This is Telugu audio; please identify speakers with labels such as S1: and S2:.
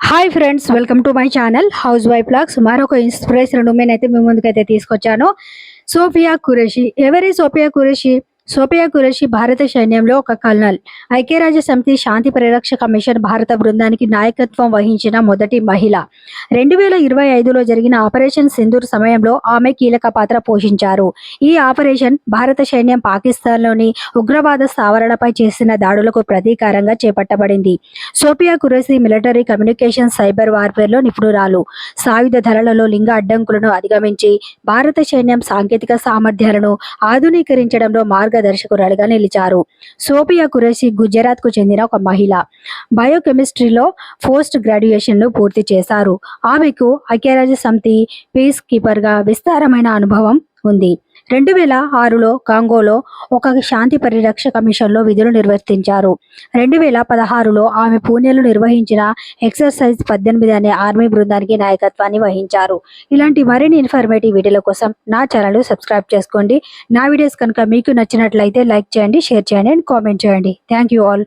S1: Hi friends welcome to my channel house wife logs మరొక ఇన్స్పిరేషన్ ఉమెన్ అయితే మీ ముందుకైతే తీసుకొచ్చాను. సోఫియా కురేషి ఎవరి సోఫియా కురేషి సోఫియా ఖురేషి భారత సైన్యంలో ఒక కల్నల్. ఐక్యరాజ్య సమితి శాంతి పరిరక్ష కమిషన్ భారత బృందానికి నాయకత్వం వహించిన మొదటి మహిళ. రెండు వేల ఇరవై ఐదులో జరిగిన ఆపరేషన్ సింధూర్ సమయంలో ఆమె కీలక పాత్ర పోషించారు. ఈ ఆపరేషన్ భారత సైన్యం పాకిస్తాన్లోని ఉగ్రవాద స్థావరాలపై చేసిన దాడులకు ప్రతీకారంగా చేపట్టబడింది. Sofiya Qureshi military communication cyber వార్ఫేర్లో నిపుణురాలు. సాయుధ ధరలలో లింగ అడ్డంకులను అధిగమించి భారత సైన్యం సాంకేతిక సామర్థ్యాలను ఆధునీకరించడంలో దర్శకురాలుగా నిలిచారు. సోఫియా కురేసి గుజరాత్కు చెందిన ఒక మహిళ. బయోకెమిస్ట్రీలో పోస్ట్ గ్రాడ్యుయేషన్ను పూర్తి చేశారు. ఆమెకు ఐక్యరాజ్య సమితి పీస్ కీపర్గా విస్తారమైన అనుభవం ఉంది. రెండు వేల ఆరులో కాంగోలో ఒక శాంతి పరిరక్ష కమిషన్లో విధులు నిర్వర్తించారు. రెండు వేల పదహారులో ఆమె పూణేలో నిర్వహించిన ఎక్సర్సైజ్ పద్దెనిమిది అనే ఆర్మీ బృందానికి నాయకత్వాన్ని వహించారు. ఇలాంటి మరిన్ని ఇన్ఫర్మేటివ్ వీడియోల కోసం నా ఛానల్ సబ్స్క్రైబ్ చేసుకోండి. నా వీడియోస్ కనుక మీకు నచ్చినట్లయితే లైక్ చేయండి షేర్ చేయండి అండ్ కామెంట్ చేయండి. Thank you all.